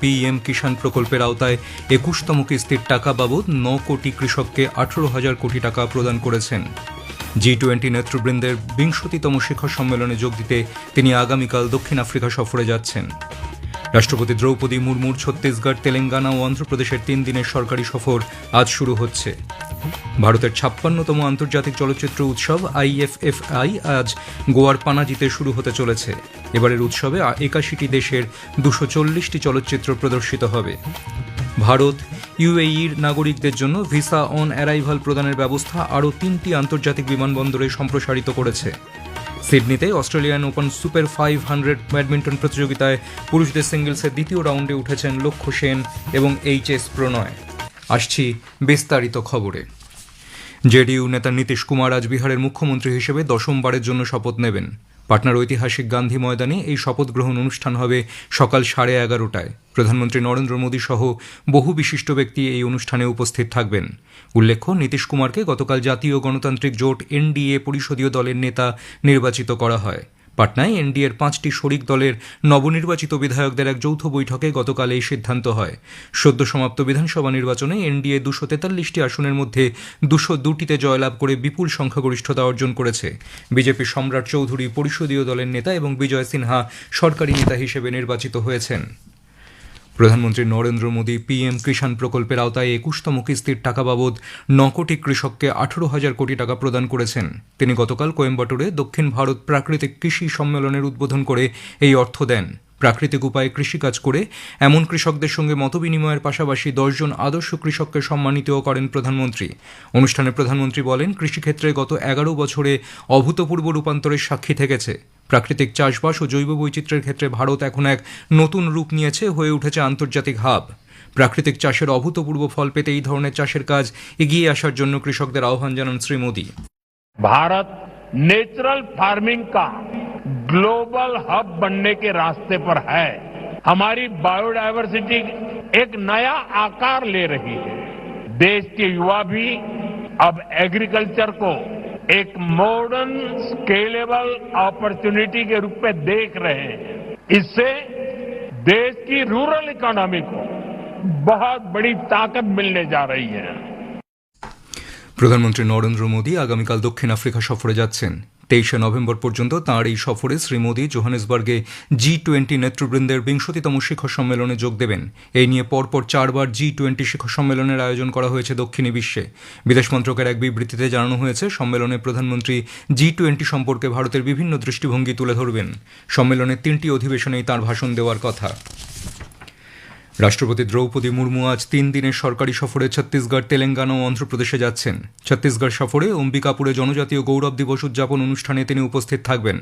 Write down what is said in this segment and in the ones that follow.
PM কিষাণ প্রকল্পের আওতায় একুশতম কিস্তির টাকা বাবদ ন কোটি কৃষককে আঠারো হাজার কোটি টাকা প্রদান করেছেন। জি টোয়েন্টি নেতৃবৃন্দের বিংশতিতম শিখর সম্মেলনে যোগ দিতে তিনি আগামীকাল দক্ষিণ আফ্রিকা সফরে যাচ্ছেন। রাষ্ট্রপতি দ্রৌপদী মুর্মুর ছত্তিশগড়, তেলেঙ্গানা ও অন্ধ্রপ্রদেশের তিন দিনের সরকারি সফর আজ শুরু হচ্ছে। ভারতের ছাপ্পান্নতম আন্তর্জাতিক চলচ্চিত্র উৎসব আইএফএফআই আজ গোয়ার পানাজিতে শুরু হতে চলেছে। এবারের উৎসবে একাশিটি দেশের দুশো চল্লিশটি চলচ্চিত্র প্রদর্শিত হবে। ভারত ইউএইর নাগরিকদের জন্য ভিসা অন অ্যারাইভাল প্রদানের ব্যবস্থা আরও তিনটি আন্তর্জাতিক বিমানবন্দরে সম্প্রসারিত করেছে। সিডনিতে Australian Open Super five hundred badminton প্রতিযোগিতায় পুরুষদের সিঙ্গলসের দ্বিতীয় রাউন্ডে উঠেছেন লক্ষ্য সেন এবং এইচ এস প্রণয়। আসছি বিস্তারিত খবরে। জেডিইউ নেতা নীতিশ কুমার আজ বিহারের মুখ্যমন্ত্রী হিসেবে দশমবারের জন্য শপথ নেবেন। পাটনার ঐতিহাসিক গান্ধী ময়দানে এই শপথ গ্রহণ অনুষ্ঠান হবে সকাল সাড়ে এগারোটায়। প্রধানমন্ত্রী নরেন্দ্র মোদী সহ বহু বিশিষ্ট ব্যক্তি এই অনুষ্ঠানে উপস্থিত থাকবেন। উল্লেখ্য, নীতিশ কুমারকে গতকাল জাতীয় গণতান্ত্রিক জোট এনডিএ পরিষদীয় দলের নেতা নির্বাচিত করা হয়। পাটনায় এনডিএর পাঁচটি শরিক দলের নবনির্বাচিত বিধায়কদের এক যৌথ বৈঠকে গতকাল এই সিদ্ধান্ত হয়। সদ্য সমাপ্ত বিধানসভা নির্বাচনে এনডিএ দুশো তেতাল্লিশটি আসনের মধ্যে দুশো দুটিতে জয়লাভ করে বিপুল সংখ্যাগরিষ্ঠতা অর্জন করেছে। বিজেপি সম্রাট চৌধুরী পরিষদীয় দলের নেতা এবং বিজয় সিনহা সরকারি নেতা হিসেবে নির্বাচিত হয়েছেন। প্রধানমন্ত্রী নরেন্দ্র মোদী পিএম কিষাণ প্রকল্পের আওতায় একুশতম কিস্তির টাকা বাবদ ন কোটি কৃষককে আঠারো হাজার কোটি টাকা প্রদান করেছেন। তিনি গতকাল কোয়েম্বাটুরে দক্ষিণ ভারত প্রাকৃতিক কৃষি সম্মেলনের উদ্বোধন করে এই অর্থ দেন। প্রাকৃতিক উপায়ে কৃষিকাজ করে এমন কৃষকদের সঙ্গে মতবিনিময়ের পাশাপাশি দশজন আদর্শ কৃষককে সম্মানিতও করেন প্রধানমন্ত্রী। অনুষ্ঠানে প্রধানমন্ত্রী বলেন, কৃষিক্ষেত্রে গত এগারো বছরে অভূতপূর্ব রূপান্তরের সাক্ষী থেকেছে। প্রাকৃতিক চাষবাস ও জৈব বৈচিত্র্যের ক্ষেত্রে ভারত এখন এক নতুন রূপ নিয়েছে হয়ে উঠেছে আন্তর্জাতিক হাব প্রাকৃতিক চাষের অভূতপূর্ব ফল পেতে এই ধরনের চাষের কাজ এগিয়ে আসার জন্য কৃষকদের আহ্বান জানান শ্রী মোদী भारत नेचुरल फार्मिंग का ग्लोबल हब बनने के रास्ते पर है हमारी बायोडायवर्सिटी एक नया आकार ले रही है देश के युवा भी अब एग्रीकल्चर को एक मॉडर्न स्केलेबल अपॉर्चुनिटी के रूप में देख रहे हैं इससे देश की रूरल इकोनॉमी को बहुत बड़ी ताकत मिलने जा रही है প্রধানমন্ত্রী নরেন্দ্র মোদী আগামীকাল দক্ষিণ আফ্রিকা সফরে যাচ্ছেন তেইশে নভেম্বর পর্যন্ত তাঁর এই সফরে শ্রী মোদী জোহানেসবার্গে জি টোয়েন্টি নেতৃবৃন্দের বিংশতিতম শিখর সম্মেলনে যোগ দেবেন। এই নিয়ে পরপর চারবার জি টোয়েন্টি শিখর সম্মেলনের আয়োজন করা হয়েছে দক্ষিণী বিশ্বে। বিদেশ মন্ত্রকের এক বিবৃতিতে জানানো হয়েছে, সম্মেলনে প্রধানমন্ত্রী জি টোয়েন্টি সম্পর্কে ভারতের বিভিন্ন দৃষ্টিভঙ্গি তুলে ধরবেন। সম্মেলনের তিনটি অধিবেশনেই তাঁর ভাষণ দেওয়ার কথা। রাষ্ট্রপতি দ্রৌপদী মুর্মু আজ তিন দিনের সরকারি সফরে ছত্তিশগড়, তেলেঙ্গানা ও অন্ধ্রপ্রদেশে যাচ্ছেন। ছত্তিশগড় সফরে অম্বিকাপুরে জনজাতীয় গৌরব দিবস উদযাপন অনুষ্ঠানে তিনি উপস্থিত থাকবেন।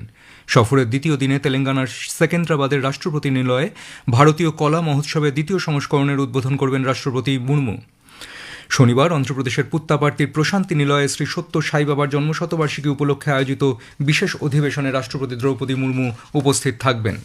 সফরের দ্বিতীয় দিনে তেলেঙ্গানার সেকেন্দ্রাবাদের রাষ্ট্রপতি নিলয়ে ভারতীয় কলা মহোৎসবের দ্বিতীয় সংস্করণের উদ্বোধন করবেন রাষ্ট্রপতি মুর্মু। শনিবার অন্ধ্রপ্রদেশের পুত্তাপার্তির প্রশান্তি নিলয়ে শ্রী সত্য সাই বাবার জন্মশতবার্ষিকী উপলক্ষে আয়োজিত বিশেষ অধিবেশনে রাষ্ট্রপতি দ্রৌপদী মুর্মু উপস্থিত থাকবেন।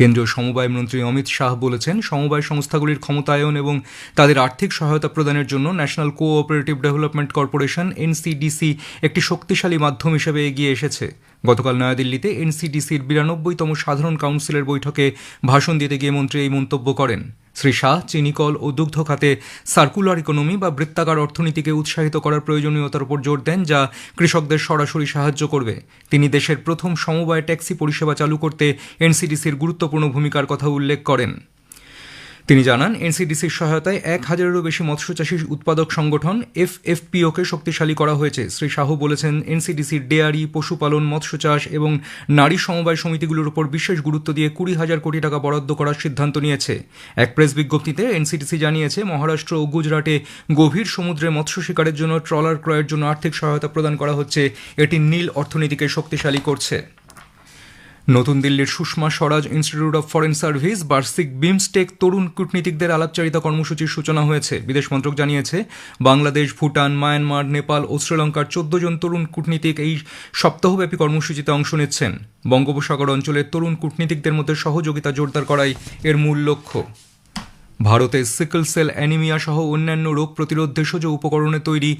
কেন্দ্রীয় সমবায় মন্ত্রী অমিত শাহ বলেছেন, সমবায় সংস্থাগুলির ক্ষমতায়ন এবং তাদের আর্থিক সহায়তা প্রদানের জন্য national cooperative development corporation, NCDC, একটি শক্তিশালী মাধ্যম হিসেবে এগিয়ে এসেছে। গতকাল নয়াদিল্লিতে এনসিডিসির বিরানব্বইতম সাধারণ কাউন্সিলের বৈঠকে ভাষণ দিতে গিয়ে মন্ত্রী এই মন্তব্য করেন। শ্রী শাহ চিনিকল ও দুগ্ধ খাতে সার্কুলার ইকোনমি বা বৃত্তাকার অর্থনীতিকে উৎসাহিত করার প্রয়োজনীয়তার উপর জোর দেন, যা কৃষকদের সরাসরি সাহায্য করবে। তিনি দেশের প্রথম সমবায় ট্যাক্সি পরিষেবা চালু করতে এনসিডিসির গুরুত্বপূর্ণ ভূমিকার কথা উল্লেখ করেন। তিনি জানান এনসিডিসির সহায়তায় এক হাজারেরও বেশি মৎস্য মৎস্যচাষী উৎপাদক সংগঠন এফএফপিওকে শক্তিশালী করা হয়েছে। শ্রী সাহু বলেছেন এনসিডিসির ডেয়ারি, পশুপালন মৎস্য চাষ এবং নারী সমবায় সমিতিগুলোর উপর বিশেষ গুরুত্ব দিয়ে কুড়ি হাজার কোটি টাকা বরাদ্দ করার সিদ্ধান্ত নিয়েছে। এক প্রেস বিজ্ঞপ্তিতে এনসিডিসি জানিয়েছে, মহারাষ্ট্র ও গুজরাটে গভীর সমুদ্রে মৎস্য শিকারের জন্য ট্রলার ক্রয়ের জন্য আর্থিক সহায়তা প্রদান করা হচ্ছে। এটি নীল অর্থনীতিকে শক্তিশালী করছে। নতুন দিল্লির Sushma Swaraj institute of foreign service বার্ষিক বিমস্টেক তরুণ কূটনীতিকদের আলাপচারিতা কর্মসূচির সূচনা হয়েছে। বিদেশ মন্ত্রক জানিয়েছে, বাংলাদেশ, ভুটান, মায়ানমার, নেপাল ও শ্রীলঙ্কার চোদ্দ জন তরুণ কূটনীতিক এই সপ্তাহব্যাপী কর্মসূচিতে অংশ নিচ্ছেন। বঙ্গোপসাগর অঞ্চলের তরুণ কূটনীতিকদের মধ্যে সহযোগিতা জোরদার করাই এর মূল লক্ষ্য। ভারতে সিকল সেল অ্যানিমিয়া সহ অন্যান্য রোগ প্রতিরোধ ভেষজ উপকরণে তৈরি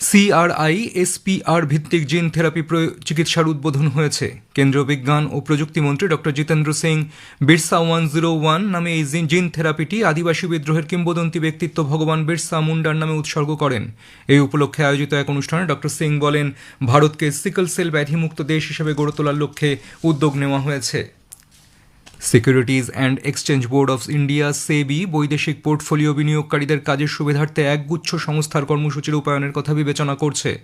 সিআরআই এসপিআর ভিত্তিক জিন থেরাপি চিকিৎসার উদ্বোধন হয়েছে। কেন্দ্রীয় বিজ্ঞান ও প্রযুক্তি মন্ত্রী doctor Jitendra Singh Birsa one zero one নামে এই জিন- জিন থেরাপিটি আদিবাসী বিদ্রোহের কিংবদন্তি ব্যক্তিত্ব ভগবান বিরসা মুন্ডার নামে উৎসর্গ করেন। এই উপলক্ষে আয়োজিত এক অনুষ্ঠানে ডক্টর সিং বলেন, ভারতকে সিকল সেল ব্যাধিমুক্ত দেশ হিসেবে গড়ে তোলার লক্ষ্যে উদ্যোগ নেওয়া হয়েছে। Securities and exchange board of India SEBI বৈদেশিক পোর্টফোলিও বিনিয়োগকারীদের কাজের সুবিধার্থে একগুচ্ছ সংস্থার কর্মসূচির রূপায়ণের কথা বিবেচনা করছে।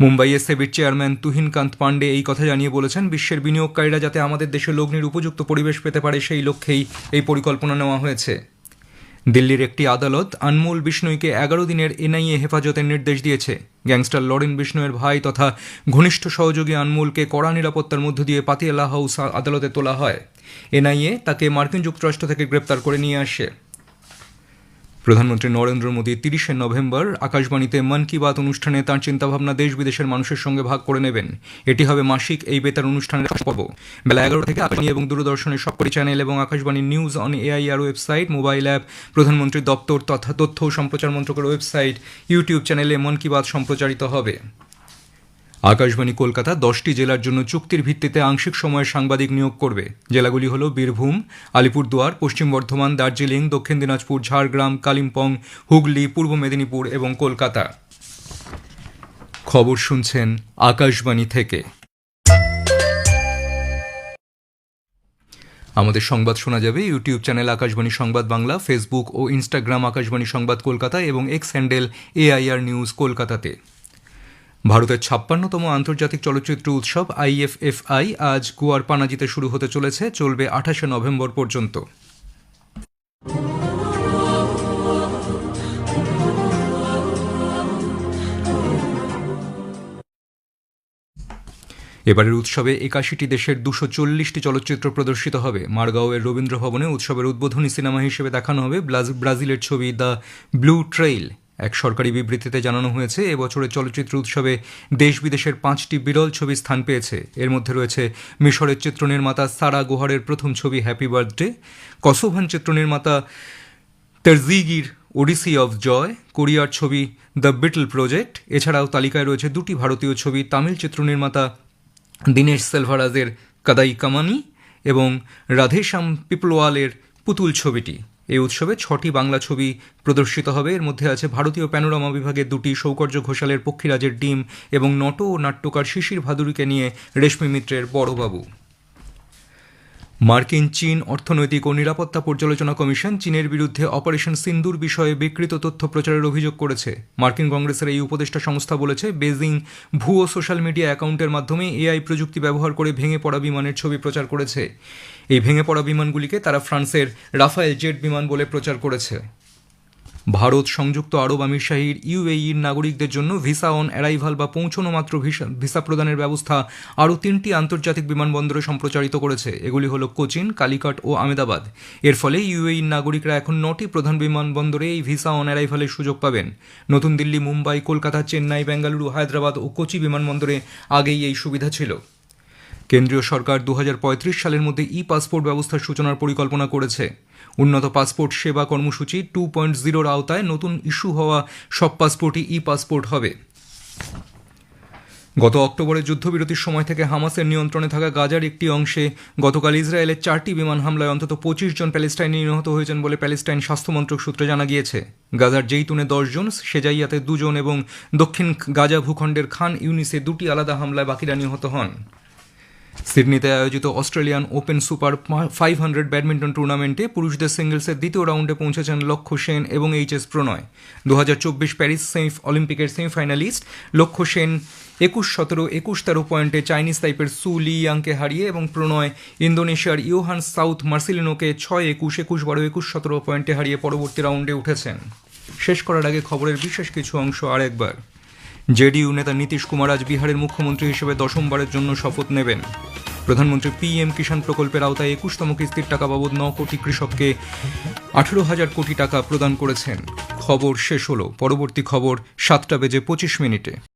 মুম্বাইয়ে সেবির চেয়ারম্যান তুহিনকান্ত পাণ্ডে এই কথা জানিয়ে বলেছেন, বিশ্বের বিনিয়োগকারীরা যাতে আমাদের দেশে লগ্নির উপযুক্ত পরিবেশ পেতে পারে, সেই লক্ষ্যেই এই পরিকল্পনা নেওয়া হয়েছে। দিল্লির একটি আদালত আনমোল বিষ্ণুইকে এগারো দিনের এনআইএ হেফাজতের নির্দেশ দিয়েছে। গ্যাংস্টার লরেন বিষ্ণুয়ের ভাই তথা ঘনিষ্ঠ সহযোগী আনমোলকে কড়া নিরাপত্তার মধ্য দিয়ে পাতিয়ালা হাউস আদালতে তোলা হয়। এনআইএ তাকে মার্কিন যুক্তরাষ্ট্র থেকে গ্রেপ্তার করে নিয়ে আসে। প্রধানমন্ত্রী নরেন্দ্র মোদী তিরিশে নভেম্বর আকাশবাণীতে মন কি বাত অনুষ্ঠানে তাঁর চিন্তাভাবনা দেশ বিদেশের মানুষের সঙ্গে ভাগ করে নেবেন। এটি হবে মাসিক এই বেতার অনুষ্ঠানের পর্ব। বেলা এগারো থেকে আকাশবাণী এবং দূরদর্শনের সবকটি চ্যানেল এবং Akashvani news on AIR website, mobile app প্রধানমন্ত্রীর দপ্তর তথা তথ্য ও সম্প্রচার মন্ত্রকের ওয়েবসাইট, ইউটিউব চ্যানেলে মন কি বাত সম্প্রচারিত হবে। আকাশবাণী কলকাতা দশটি জেলার জন্য চুক্তির ভিত্তিতে আংশিক সময়ের সাংবাদিক নিয়োগ করবে। জেলাগুলি হল বীরভূম, আলিপুরদুয়ার, পশ্চিম বর্ধমান, দার্জিলিং, দক্ষিণ দিনাজপুর, ঝাড়গ্রাম, কালিম্পং, হুগলি, পূর্ব মেদিনীপুর এবং কলকাতা। খবর শুনছেন আকাশবাণী থেকে। আমাদের সংবাদ শোনা যাবে ইউটিউব চ্যানেল আকাশবাণী সংবাদ বাংলা, ফেসবুক ও ইনস্টাগ্রাম আকাশবাণী সংবাদ কলকাতা এবং এক্স হ্যান্ডেল এআইআর নিউজ কলকাতাতে। ভারতের ছাপ্পান্নতম আন্তর্জাতিক চলচ্চিত্র উৎসব, আইএফএফআই, আজ গোয়ার পানাজিতে শুরু হতে চলেছে, চলবে আঠাশে নভেম্বর পর্যন্ত। এবারের উৎসবে একাশিটি দেশের দুশো চল্লিশটি চলচ্চিত্র প্রদর্শিত হবে। মারগাঁওয়ের রবীন্দ্র ভবনে উৎসবের উদ্বোধনী সিনেমা হিসেবে দেখানো হবে ব্রাজ- ব্রাজিলের ছবি দ্য ব্লু ট্রেইল। এক সরকারি বিবৃতিতে জানানো হয়েছে এবছরের চলচ্চিত্র উৎসবে দেশ বিদেশের পাঁচটি বিরল ছবি স্থান পেয়েছে। এর মধ্যে রয়েছে মিশরের চিত্রনির্মাতা সারা গুহারের প্রথম ছবি হ্যাপি বার্থডে কসোভান চিত্রনির্মাতা তেরজিগির ওডিসি অফ জয় কোরিয়ার ছবি দ্য বিটল প্রজেক্ট এছাড়াও তালিকায় রয়েছে দুটি ভারতীয় ছবি তামিল চিত্রনির্মাতা দীনেশ সেলভারাজের কাদাই কামানি এবং রাধেশ্যাম পিপলওয়ালের পুতুল ছবিটি। এই উৎসবে ছটি বাংলা ছবি প্রদর্শিত হবে। এর মধ্যে আছে ভারতীয় প্যানোরামা বিভাগের দুটি, সৌকর্য ঘোষালের পক্ষীরাজের ডিম এবং নট ও নাট্যকার শিশির ভাদুরীকে নিয়ে রেশমি মিত্রের বড়বাবু। মার্কিন চীন অর্থনৈতিক ও নিরাপত্তা পর্যালোচনা কমিশন চীনের বিরুদ্ধে অপারেশন সিন্দুর বিষয়ে বিকৃত তথ্য প্রচারের অভিযোগ করেছে। মার্কিন কংগ্রেসের এই উপদেষ্টা সংস্থা বলেছে, বেজিং ভুয়ো সোশ্যাল মিডিয়া অ্যাকাউন্টের মাধ্যমে এআই প্রযুক্তি ব্যবহার করে ভেঙে পড়া বিমানের ছবি প্রচার করেছে। এই ভেঙে পড়া বিমানগুলিকে তারা ফ্রান্সের রাফায়েল জেট বিমান বলে প্রচার করেছে। ভারত সংযুক্ত আরব আমিরশাহীর ইউএইর নাগরিকদের জন্য ভিসা অন অ্যারাইভাল বা পৌঁছনো মাত্র ভিসা ভিসা প্রদানের ব্যবস্থা আরও তিনটি আন্তর্জাতিক বিমানবন্দরে সম্প্রচারিত করেছে। এগুলি হল কোচিন, কালিকাট ও আমেদাবাদ এর ফলে ইউএইর নাগরিকরা এখন নটি প্রধান বিমানবন্দরে এই ভিসা অন অ্যারাইভালের সুযোগ পাবেন। নতুন দিল্লি, মুম্বাই, কলকাতা, চেন্নাই, বেঙ্গালুরু, হায়দ্রাবাদ ও কোচি বিমানবন্দরে আগেই এই সুবিধা ছিল। কেন্দ্রীয় সরকার দু হাজার পঁয়ত্রিশ সালের মধ্যে ই পাসপোর্ট ব্যবস্থার সূচনার পরিকল্পনা করেছে। উন্নত পাসপোর্ট সেবা কর্মসূচি টু পয়েন্ট জিরোর আওতায় নতুন ইস্যু হওয়া সব পাসপোর্টই ই পাসপোর্ট হবে। গত অক্টোবরে যুদ্ধবিরতির সময় থেকে হামাসের নিয়ন্ত্রণে থাকা গাজার একটি অংশে গতকাল ইসরায়েলের চারটি বিমান হামলায় অন্তত পঁচিশ জন প্যালেস্টাইনি নিহত হয়েছেন বলে প্যালেস্টাইন স্বাস্থ্যমন্ত্রক সূত্রে জানা গিয়েছে। গাজার জেইতুনে দশজন সেজাইয়াতে দুজন এবং দক্ষিণ গাজা ভূখণ্ডের খান ইউনিসে দুটি আলাদা হামলায় বাকিরা নিহত হন। সিডনিতে আয়োজিত Australian Open Super five hundred badminton টুর্নামেন্টে পুরুষদের সিঙ্গলসের দ্বিতীয় রাউন্ডে পৌঁছেছেন লক্ষ্য সেন এবং এইচ এস প্রণয়। দু চব্বিশ প্যারিস সেমি, অলিম্পিকের সেমিফাইনালিস্ট লক্ষ্য সেন একুশ সতেরো, একুশ তেরো পয়েন্টে চাইনিজ টাইপের সু লি ইয়াংকে হারিয়ে এবং প্রণয় ইন্দোনেশিয়ার ইউহান সাউথ মার্সিলিনোকে ছয় একুশ একুশ বারো, একুশ সতেরো পয়েন্টে হারিয়ে পরবর্তী রাউন্ডে উঠেছেন। শেষ করার আগে খবরের বিশেষ কিছু অংশ আরেকবার। জেডিইউ নেতা নীতিশ কুমার আজ বিহারের মুখ্যমন্ত্রী হিসেবে দশমবারের জন্য শপথ নেবেন। প্রধানমন্ত্রী পি এম কিষাণ প্রকল্পের আওতায় একুশতম কিস্তির টাকা বাবদ ন কোটি কৃষককে আঠেরো হাজার কোটি টাকা প্রদান করেছেন। খবর শেষ হল। পরবর্তী খবর সাতটা বেজে পঁচিশ মিনিটে।